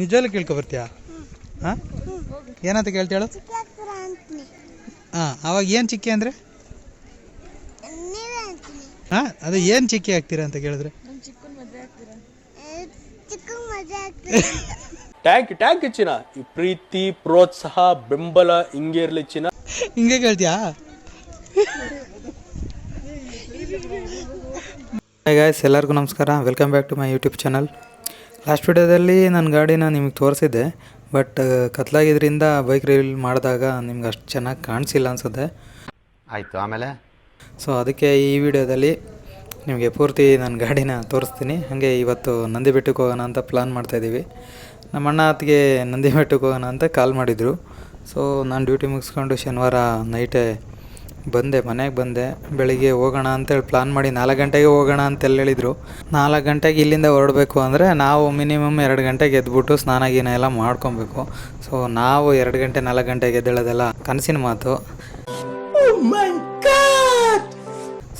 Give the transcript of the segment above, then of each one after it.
ನಿಜವಾಗ್ಲೂ ಕೇಳ್ಕೊ ಬರ್ತೀಯಾ ಹಾಂ ಏನಂತ ಕೇಳ್ತೇಳು ಹಾಂ ಅವಾಗ ಏನು ಚಿಕ್ಕಿ ಅಂದರೆ? ಹಾಂ ಅದು ಏನು ಚಿಕ್ಕಿ ಆಗ್ತೀರಾ ಅಂತ ಕೇಳಿದ್ರೆ? ಟ್ಯಾಂಕ್ ಟ್ಯಾಂಕ್ ಚಿನ್ನ. ಈ ಪ್ರೀತಿ ಪ್ರೋತ್ಸಾಹ ಬೆಂಬಲ ಹಿಂಗೆ ಇರಲಿ ಚಿನ್ನ. ಹಿಂಗೆ ಕೇಳ್ತೀಯಾ? ಗಾಯ್ಸ್ ಎಲ್ಲರಿಗೂ ನಮಸ್ಕಾರ. Welcome back to my YouTube channel last ವಿಡಿಯೋದಲ್ಲಿ ನನ್ನ ಗಾಡಿನ ನಿಮಗೆ ತೋರಿಸಿದ್ದೆ ಬಟ್ ಕತ್ಲಾಗಿದ್ದರಿಂದ ಬೈಕ್ ರೀಲ್ ಮಾಡಿದಾಗ ನಿಮ್ಗೆ ಅಷ್ಟು ಚೆನ್ನಾಗಿ ಕಾಣಿಸಿಲ್ಲ ಅನಿಸುತ್ತೆ. ಆಯಿತು ಆಮೇಲೆ? ಸೊ ಅದಕ್ಕೆ ಈ ವಿಡಿಯೋದಲ್ಲಿ ನಿಮಗೆ ಪೂರ್ತಿ ನನ್ನ ಗಾಡಿನ ತೋರಿಸ್ತೀನಿ. ಹಾಗೆ ಇವತ್ತು ನಂದಿ ಬೆಟ್ಟಕ್ಕೆ ಹೋಗೋಣ ಅಂತ ಪ್ಲ್ಯಾನ್ ಮಾಡ್ತಾಯಿದ್ದೀವಿ ನಮ್ಮ ಅಣ್ಣ ಅತ್ತಿಗೆ ನಂದಿ ಬೆಟ್ಟಕ್ಕೆ ಹೋಗೋಣ ಅಂತ ಕಾಲ್ ಮಾಡಿದರು. ಸೊ ನಾನು ಡ್ಯೂಟಿ ಮುಗಿಸ್ಕೊಂಡು ಶನಿವಾರ ನೈಟೇ ಬಂದೆ ಮನೆಗೆ ಬಂದೆ. ಬೆಳಿಗ್ಗೆ ಹೋಗೋಣ ಅಂತೇಳಿ ಪ್ಲಾನ್ ಮಾಡಿ ನಾಲ್ಕು ಗಂಟೆಗೆ ಹೋಗೋಣ ಅಂತೆಲ್ಲ ಹೇಳಿದರು. ನಾಲ್ಕು ಗಂಟೆಗೆ ಇಲ್ಲಿಂದ ಹೊರಡಬೇಕು ಅಂದರೆ ನಾವು ಮಿನಿಮಮ್ ಎರಡು ಗಂಟೆಗೆ ಎದ್ಬಿಟ್ಟು ಸ್ನಾನ ಗೀನ ಎಲ್ಲ ಮಾಡ್ಕೊಬೇಕು. ಸೊ ನಾವು ಎರಡು ಗಂಟೆ ನಾಲ್ಕು ಗಂಟೆಗೆ ಎದ್ದೇಳೋದೆಲ್ಲ ಕನಸಿನ ಮಾತು.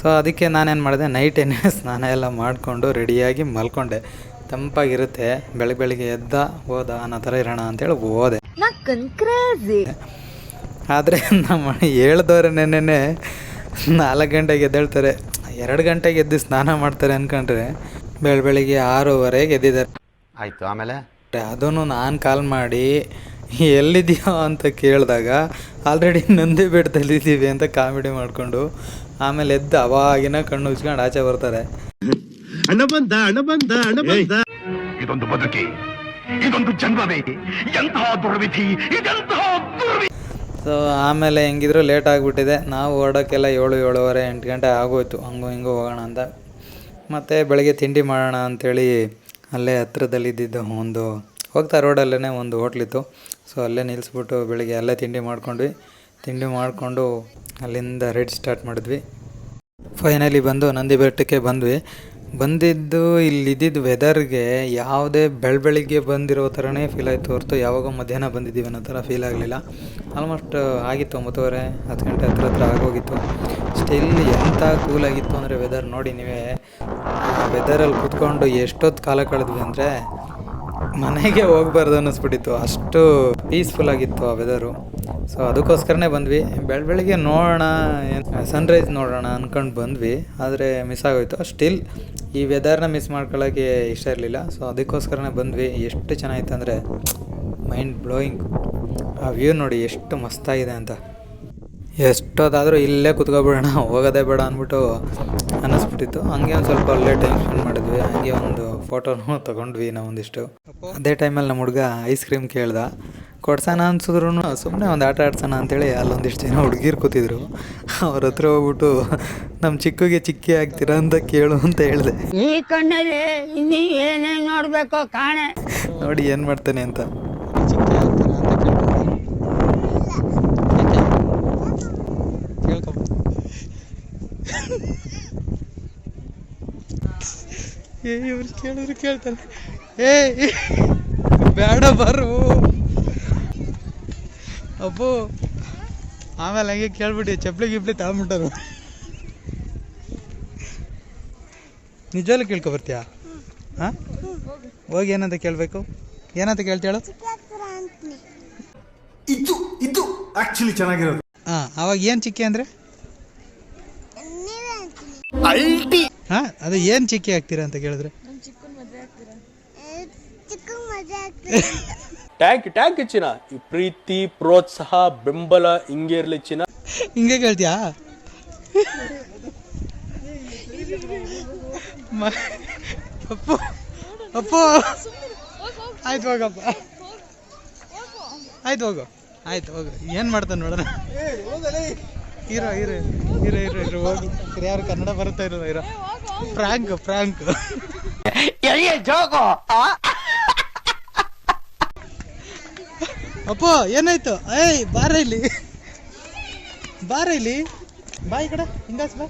ಸೊ ಅದಕ್ಕೆ ನಾನೇನು ಮಾಡಿದೆ ನೈಟ್ ಏನೇ ಸ್ನಾನ ಎಲ್ಲ ಮಾಡಿಕೊಂಡು ರೆಡಿಯಾಗಿ ಮಲ್ಕೊಂಡೆ. ತಂಪಾಗಿರುತ್ತೆ. ಬೆಳಗ್ಗೆ ಬೆಳಿಗ್ಗೆ ಎದ್ದ ಹೋದ ಅನ್ನೋ ಥರ ಇರೋಣ ಅಂತೇಳಿ ಹೋದೆ. ಆದರೆ ನಮ್ಮ ಹೇಳ್ದವ್ರೆ ನೆನ್ನೆ ನಾಲ್ಕು ಗಂಟೆಗೆ ಎದ್ದೇಳ್ತಾರೆ. ಎರಡು ಗಂಟೆಗೆ ಎದ್ದು ಸ್ನಾನ ಮಾಡ್ತಾರೆ ಅಂದ್ಕೊಂಡ್ರೆ ಬೆಳ ಬೆಳಿಗ್ಗೆ ಆರೂವರೆಗೆ ಎದ್ದಿದ್ದಾರೆ. ಆಯಿತು ಆಮೇಲೆ? ಅದನ್ನು ನಾನು ಕಾಲ್ ಮಾಡಿ ಎಲ್ಲಿದೆಯೋ ಅಂತ ಕೇಳಿದಾಗ ಆಲ್ರೆಡಿ ನಂದಿ ಬೆಟ್ಟದಲ್ಲಿದ್ದೀವಿ ಅಂತ ಕಾಮಿಡಿ ಮಾಡಿಕೊಂಡು ಆಮೇಲೆ ಎದ್ದು ಅವಾಗಿನ ಕಣ್ಣು ಉಚ್ಕೊಂಡು ಆಚೆ ಬರ್ತಾರೆ. ಇದೊಂದು ಬದುಕಿ ಇದೊಂದು ಜನ್ಮವೇ ಎಂತಹ ದುರ್ವಿಧಿ ಇದೆಂತಹ ದುರ್ವಿಧಿ. ಸೊ ಆಮೇಲೆ ಹೆಂಗಿದ್ರು ಲೇಟ್ ಆಗಿಬಿಟ್ಟಿದೆ. ನಾವು ಹೊರಡೋಕ್ಕೆಲ್ಲ ಏಳು, ಏಳುವರೆ, ಎಂಟು ಗಂಟೆ ಆಗೋಯ್ತು. ಹಂಗೂ ಹಿಂಗೂ ಹೋಗೋಣ ಅಂತ. ಮತ್ತು ಬೆಳಗ್ಗೆ ತಿಂಡಿ ಮಾಡೋಣ ಅಂಥೇಳಿ ಅಲ್ಲೇ ಹತ್ರದಲ್ಲಿದ್ದಿದ್ದು ಒಂದು, ಹೋಗ್ತಾ ರೋಡಲ್ಲೇ ಒಂದು ಹೋಟ್ಲಿತ್ತು ಸೊ ಅಲ್ಲೇ ನಿಲ್ಲಿಸ್ಬಿಟ್ಟು ಬೆಳಗ್ಗೆ ಅಲ್ಲೇ ತಿಂಡಿ ಮಾಡ್ಕೊಂಡ್ವಿ. ತಿಂಡಿ ಮಾಡಿಕೊಂಡು ಅಲ್ಲಿಂದ ರೈಡ್ ಸ್ಟಾರ್ಟ್ ಮಾಡಿದ್ವಿ. ಫೈನಲಿ ಬಂದು ನಂದಿ ಬೆಟ್ಟಕ್ಕೆ ಬಂದ್ವಿ. ಬಂದಿದ್ದು ಇಲ್ಲಿದ್ದಿದ್ದು ವೆದರ್ಗೆ ಯಾವುದೇ ಬೆಳ ಬೆಳಿಗ್ಗೆ ಬಂದಿರೋ ಥರನೇ ಫೀಲ್ ಆಯಿತು ಹೊರತು ಯಾವಾಗ ಮಧ್ಯಾಹ್ನ ಬಂದಿದ್ದೀವಿ ಅನ್ನೋ ಥರ ಫೀಲ್ ಆಗಲಿಲ್ಲ. ಆಲ್ಮೋಸ್ಟ್ ಆಗಿತ್ತು ಒಂಬತ್ತುವರೆ, ಹತ್ತು ಗಂಟೆ ಹತ್ರ ಹತ್ರ ಆಗೋಗಿತ್ತು. ಸ್ಟಿಲ್ ಎಂಥ ಕೂಲ್ ಆಗಿತ್ತು ಅಂದರೆ ವೆದರ್ ನೋಡಿ ನೀವೇ. ವೆದರಲ್ಲಿ ಕೂತ್ಕೊಂಡು ಎಷ್ಟೊತ್ತು ಕಾಲ ಕಳೆದ್ವಿ ಅಂದರೆ ಮನೆಗೆ ಹೋಗ್ಬಾರ್ದು ಅನ್ನಿಸ್ಬಿಟ್ಟಿತ್ತು. ಅಷ್ಟು ಪೀಸ್ಫುಲ್ ಆಗಿತ್ತು ಆ ವೆದರು ಸೊ ಅದಕ್ಕೋಸ್ಕರನೇ ಬಂದ್ವಿ. ಬೆಳ, ಬೆಳಿಗ್ಗೆ ನೋಡೋಣ ಸನ್ರೈಸ್ ನೋಡೋಣ ಅಂದ್ಕೊಂಡು ಬಂದ್ವಿ. ಆದರೆ ಮಿಸ್ ಆಗೋಯ್ತು. ಸ್ಟಿಲ್ ಈ ವೆದರ್ನ ಮಿಸ್ ಮಾಡ್ಕೊಳ್ಳೋಕ್ಕೆ ಇಷ್ಟ ಇರಲಿಲ್ಲ. ಸೊ ಅದಕ್ಕೋಸ್ಕರನೇ ಬಂದ್ವಿ. ಎಷ್ಟು ಚೆನ್ನಾಗಿತ್ತು ಅಂದರೆ ಮೈಂಡ್ ಬ್ಲೋಯಿಂಗ್ ಆ ವ್ಯೂ ನೋಡಿ ಎಷ್ಟು ಮಸ್ತಾಗಿದೆ ಅಂತ. ಎಷ್ಟೊತ್ತಾದರೂ ಇಲ್ಲೇ ಕುತ್ಕೊಬಿಡೋಣ, ಹೋಗೋದೇ ಬೇಡ ಅಂದ್ಬಿಟ್ಟು ಅನ್ನಿಸ್ಬಿಟ್ಟಿತ್ತು. ಹಂಗೆ ಒಂದು ಸ್ವಲ್ಪ ಒಳ್ಳೆ ಟೈಮ್ ಹಂಗೆ ಒಂದು ಫೋಟೋನು ತಗೊಂಡ್ವಿ ನಾವು ಒಂದಿಷ್ಟು ಅದೇ ಟೈಮಲ್ಲಿ ನಮ್ಮ ಹುಡುಗ ಐಸ್ ಕ್ರೀಮ್ ಕೇಳ್ದ. ಕೊಡ್ಸೋಣ ಅನ್ಸಿದ್ರು ಸುಮ್ಮನೆ ಒಂದು ಆಟ ಆಡ್ಸೋಣ ಅಂತೇಳಿ ಅಲ್ಲೊಂದಿಷ್ಟು ಜನ ಹುಡುಗಿರು ಕೂತಿದ್ರು. ಅವ್ರ ಹತ್ರ ಹೋಗ್ಬಿಟ್ಟು ನಮ್ಮ ಚಿಕ್ಕಗೆ ಚಿಕ್ಕಿ ಆಗ್ತೀರಾ ಅಂತ ಕೇಳು ಅಂತ ಹೇಳಿದೆ. ಈ ಕಣ್ಣಲ್ಲಿ ಇನ್ನೀ ಏನೇನ್ ನೋಡಬೇಕು ಕಾಣೆ. ನೋಡಿ ಏನು ಮಾಡ್ತಾನೆ ಅಂತ. ಏ ಇವ್ರು ಕೇಳಿದ್ರು ಕೇಳ್ತಾರೆ. ಏ ಬೇಡ ಬರು. ಅಪ್ಪು ಆಮೇಲೆ ಹಂಗೆ ಕೇಳ್ಬಿಟ್ಟು ಚಪ್ಪಲಿ ಗಿಪ್ಲಿ ತಗೊಂಬಿಟ್ಟರು ನಿಜವಾಗ್ಲೂ ಕೇಳ್ಕೊ ಬರ್ತೀಯಾ? ಹಾ? ಹೋಗಿ ಏನಂತ ಕೇಳಬೇಕು? ಏನಂತ ಕೇಳ್ತೇಳು ಆ್ಯಕ್ಚುಲಿ ಚೆನ್ನಾಗಿರೋದು. ಹಾಂ ಅವಾಗ ಏನು ಚಿಕ್ಕಿ ಅಂದರೆ? ಹಾಂ ಅದೇ ಏನು ಚಿಕ್ಕಿ ಆಗ್ತೀರಾ ಅಂತ ಕೇಳಿದ್ರೆ? ಮಜಾ ಆಗ್ತದೆ ಟ್ಯಾಂಕ್ ಟ್ಯಾಂಕ್ ಚಿನ್ನ. ಈ ಪ್ರೀತಿ ಪ್ರೋತ್ಸಾಹ ಬೆಂಬಲ ಹಿಂಗೆ ಇರ್ಲಿ ಚಿನ್ನ. ಹಿಂಗೆ ಕೇಳ್ತೀಯಾ? ಮ- ಅಪ್ಪು ಅಪ್ಪು. ಆಯ್ತು ಹೋಗಪ್ಪ ಆಯ್ತು ಹೋಗು. ಆಯ್ತು ಹೋಗು. ಏನು ಮಾಡ್ತಾನೆ ನೋಡೋಣ. Hero hero hero hero hero ಹೋಗಿ. ಯಾರು ಕನ್ನಡ ಬರುತ್ತಾ ಇರೋ. ಹೀರೋ ಫ್ರಾಂಕ್ ಫ್ರಾಂಕ್ ಅಪ್ಪು ಏನಾಯ್ತು? ಏಯ್ ಬಾರ ಇಲ್ಲಿ. ಬಾರ ಇಲ್ಲಿ. ಬಾ ಈ ಕಡೆ ಹಿಂಗಾಸ್ ಬಾ.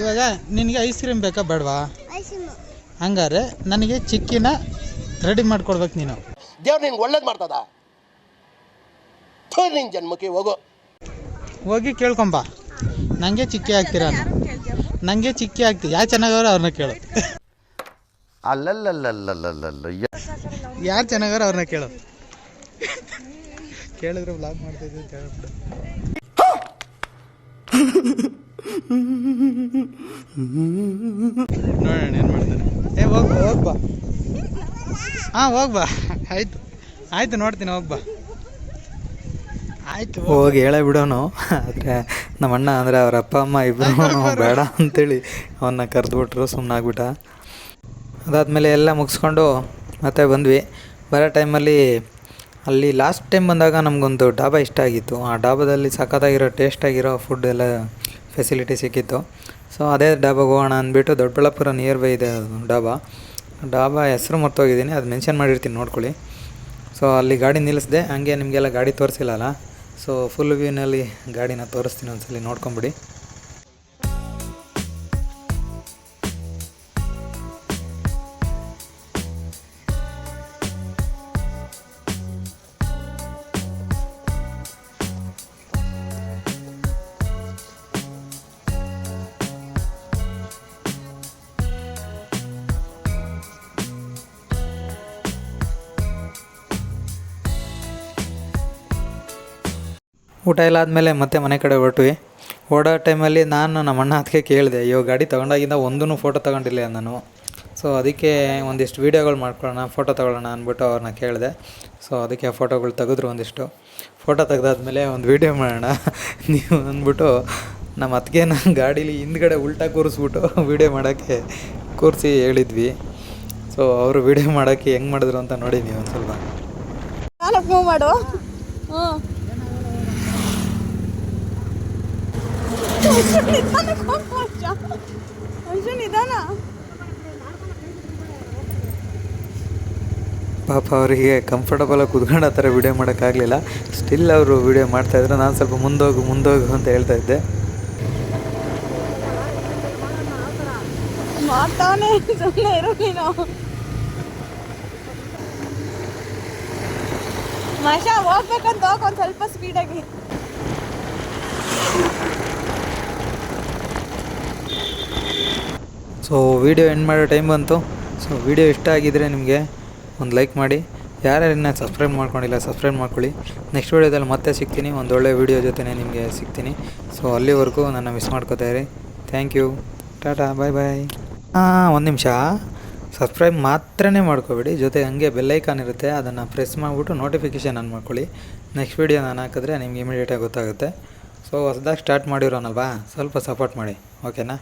ಇವಾಗ ನಿನಗೆ ಐಸ್ ಕ್ರೀಮ್ ಬೇಕಾ ಬೇಡವಾ? ಹಂಗಾರೆ ನನಗೆ ಚಿಕ್ಕಿನ ರೆಡಿ ಮಾಡ್ಕೊಡ್ಬೇಕು ನೀನು. ದೇವ್ರು ನಿನ್ಗೆ ಒಳ್ಳೇದು ಮಾಡ್ತದ? ಥೋ ನಿನ್ ಜನ್ಮಕ್ಕೆ ಹೋಗು. ಹೋಗಿ ಕೇಳ್ಕೊಂಬ. ನನಗೆ ಚಿಕ್ಕಿ ಹಾಕ್ತೀರಾ ನನಗೆ ಚಿಕ್ಕಿ ಆಗ್ತದೆ. ಯಾರು ಚೆನ್ನಾಗವ್ರೆ ಅವ್ರನ್ನ ಕೇಳು. ಅಲ್ಲಲ್ಲಲ್ಲಲ್ಲಲ್ಲಲ್ಲ ಯಾರು ಚೆನ್ನಾಗವ್ರ ಅವ್ರನ್ನ ಕೇಳು. ಕೇಳಿದ್ರೆ ಬ್ಲಾಗ್ ಮಾಡ್ತಾ ಇದ್ದೀವಿ ಅಂತ ಹೇಳ್ಬಿಡು. ನೋಡೋಣ ಏನು ಮಾಡ್ತಾನೆ? ಏ ಹೋಗ್ ಹೋಗ್ಬಾ ಹೋಗ್ ಬಾ. ಹಾಂ ಹೋಗ್ಬಾ ಆಯಿತು ಆಯ್ತು. ಆಯ್ತು ನೋಡ್ತೀನಿ ಹೋಗ್ ಬಾ. ಆಯ್ತು. ಹೋಗಿ ಹೇಳೇ ಬಿಡೋನು. ಆದರೆ ನಮ್ಮ ಅಣ್ಣ ಅಂದರೆ ಅವ್ರ ಅಪ್ಪ ಅಮ್ಮ ಇಬ್ಬರು ಬೇಡ ಅಂತೇಳಿ ಅವನ್ನ ಕರೆದ್ಬಿಟ್ರು ಸುಮ್ಮನಾಗ್ಬಿಟ್ಟ ಅದಾದಮೇಲೆ ಎಲ್ಲ ಮುಗಿಸ್ಕೊಂಡು ಮತ್ತೆ ಬಂದ್ವಿ. ಬರೋ ಟೈಮಲ್ಲಿ ಅಲ್ಲಿ ಲಾಸ್ಟ್ ಟೈಮ್ ಬಂದಾಗ ನಮಗೊಂದು ಡಾಬಾ ಇಷ್ಟ ಆಗಿತ್ತು. ಆ ಡಾಬಾದಲ್ಲಿ ಸಖತ್ತಾಗಿರೋ ಟೇಸ್ಟಾಗಿರೋ ಫುಡ್ ಎಲ್ಲ ಫೆಸಿಲಿಟಿ ಸಿಕ್ಕಿತ್ತು. ಸೊ ಅದೇ ಡಾಬಾಗೆ ಹೋಗೋಣ ಅಂದ್ಬಿಟ್ಟು ದೊಡ್ಡಬಳ್ಳಾಪುರ ನಿಯರ್ ಬೈ ಇದೆ ಅದು ಡಾಬಾ. ಡಾಬಾ ಹೆಸರು ಮರ್ತೋಗಿದ್ದೀನಿ ಅದು ಮೆನ್ಷನ್ ಮಾಡಿರ್ತೀನಿ ನೋಡ್ಕೊಳ್ಳಿ. ಸೊ ಅಲ್ಲಿ ಗಾಡಿ ನಿಲ್ಲಿಸಿದೆ ಹಂಗೆ ನಿಮಗೆಲ್ಲ ಗಾಡಿ ತೋರಿಸಿಲ್ಲಲ್ಲ? ಸೊ ಫುಲ್ ವ್ಯೂನಲ್ಲಿ ಗಾಡಿನ ತೋರಿಸ್ತೀನಿ ಒಂದ್ಸಲಿ ನೋಡ್ಕೊಂಬಿಡಿ. ಊಟ ಎಲ್ಲ ಆದಮೇಲೆ ಮತ್ತೆ ಮನೆ ಕಡೆ ಹೊರಟ್ವಿ. ಓಡೋ ಟೈಮಲ್ಲಿ ನಾನು ನಮ್ಮ ಅಣ್ಣ ಅದಕ್ಕೆ ಕೇಳಿದೆ ಅಯ್ಯೋ ಗಾಡಿ ತೊಗೊಂಡಾಗಿಂದ ಒಂದೂ ಫೋಟೋ ತೊಗೊಂಡಿಲ್ಲ ನಾನು. ಸೊ ಅದಕ್ಕೆ ಒಂದಿಷ್ಟು ವೀಡಿಯೋಗಳು ಮಾಡ್ಕೊಳ್ಳೋಣ ಫೋಟೋ ತೊಗೊಳ್ಳೋಣ ಅಂದ್ಬಿಟ್ಟು ಅವ್ರನ್ನ ಕೇಳಿದೆ. ಸೊ ಅದಕ್ಕೆ ಫೋಟೋಗಳು ತೆಗೆದ್ರು ಒಂದಿಷ್ಟು. ಫೋಟೋ ತೆಗೆದಾದ್ಮೇಲೆ ಒಂದು ವೀಡಿಯೋ ಮಾಡೋಣ ನೀವು ಅಂದ್ಬಿಟ್ಟು ನಮ್ಮ ಅತ್ತಿಗೆ ನಾನು ಗಾಡೀಲಿ ಹಿಂದ್ಗಡೆ ಉಲ್ಟಾ ಕೂರಿಸ್ಬಿಟ್ಟು ವೀಡಿಯೋ ಮಾಡೋಕ್ಕೆ ಕೂರಿಸಿ ಹೇಳಿದ್ವಿ. ಸೊ ಅವರು ವೀಡಿಯೋ ಮಾಡೋಕ್ಕೆ ಹೆಂಗೆ ಮಾಡಿದ್ರು ಅಂತ ನೋಡಿ ನೀವು ಒಂದು ಸ್ವಲ್ಪ ಮಾಡು. ಹ್ಞೂ ಪಾಪ ಅವರಿಗೆ ಕಂಫರ್ಟಬಲಾಗಿ ಕುತ್ಕೊಂಡು ಆ ಥರ ವೀಡಿಯೋ ಮಾಡೋಕ್ಕಾಗಲಿಲ್ಲ. ಸ್ಟಿಲ್ ಅವರು ವೀಡಿಯೋ ಮಾಡ್ತಾಯಿದ್ರು ನಾನು ಸ್ವಲ್ಪ ಮುಂದೋಗು ಮುಂದೋಗು ಅಂತ ಹೇಳ್ತಾ ಇದ್ದೆ. ಮಾಡ್ತಾನೆ ಸುಮ್ಮನೆ ಇರು ನೀನು. ಮಷಾ ಹೋಗ್ಬೇಕಂತ ಹೋಗ್, ಒಂದು ಸ್ವಲ್ಪ ಸ್ಪೀಡಾಗಿ ಸೊ ವೀಡಿಯೋ ಎಂಡ್ ಮಾಡೋ ಟೈಮ್ ಬಂತು. ಸೊ ವೀಡಿಯೋ ಇಷ್ಟ ಆಗಿದ್ದರೆ ನಿಮಗೆ ಒಂದು ಲೈಕ್ ಮಾಡಿ. ಯಾರ್ಯಾರು ಇನ್ನೂ ಸಬ್ಸ್ಕ್ರೈಬ್ ಮಾಡ್ಕೊಂಡಿಲ್ಲ ಸಬ್ಸ್ಕ್ರೈಬ್ ಮಾಡ್ಕೊಳ್ಳಿ. ನೆಕ್ಸ್ಟ್ ವೀಡಿಯೋದಲ್ಲಿ ಮತ್ತೆ ಸಿಗ್ತೀನಿ. ಒಂದು ಒಳ್ಳೆ ವೀಡಿಯೋ ಜೊತೆ ನಿಮಗೆ ಸಿಗ್ತೀನಿ. ಸೊ ಅಲ್ಲಿವರೆಗೂ ನನ್ನ ಮಿಸ್ ಮಾಡ್ಕೋತಾ ಇರಿ. Thank you tata bye bye ಹಾಂ, ಒಂದು ನಿಮಿಷ. ಸಬ್ಸ್ಕ್ರೈಬ್ ಮಾತ್ರನೇ ಮಾಡ್ಕೋಬೇಡಿ. ಜೊತೆ ಹಂಗೆ ಬೆಲ್ಲೈಕಾನ್ ಇರುತ್ತೆ, ಅದನ್ನು ಪ್ರೆಸ್ ಮಾಡಿಬಿಟ್ಟು ನೋಟಿಫಿಕೇಷನ್ ಆನ್ ಮಾಡ್ಕೊಳ್ಳಿ. ನೆಕ್ಸ್ಟ್ ವೀಡಿಯೋ ನಾನು ಹಾಕಿದ್ರೆ ನಿಮ್ಗೆ ಇಮಿಡಿಯೇಟಾಗಿ ಗೊತ್ತಾಗುತ್ತೆ. ಸೊ ಹೊಸದಾಗಿ ಸ್ಟಾರ್ಟ್ ಮಾಡಿರೋನಲ್ವಾ? ಸ್ವಲ್ಪ ಸಪೋರ್ಟ್ ಮಾಡಿ. ಓಕೆನಾ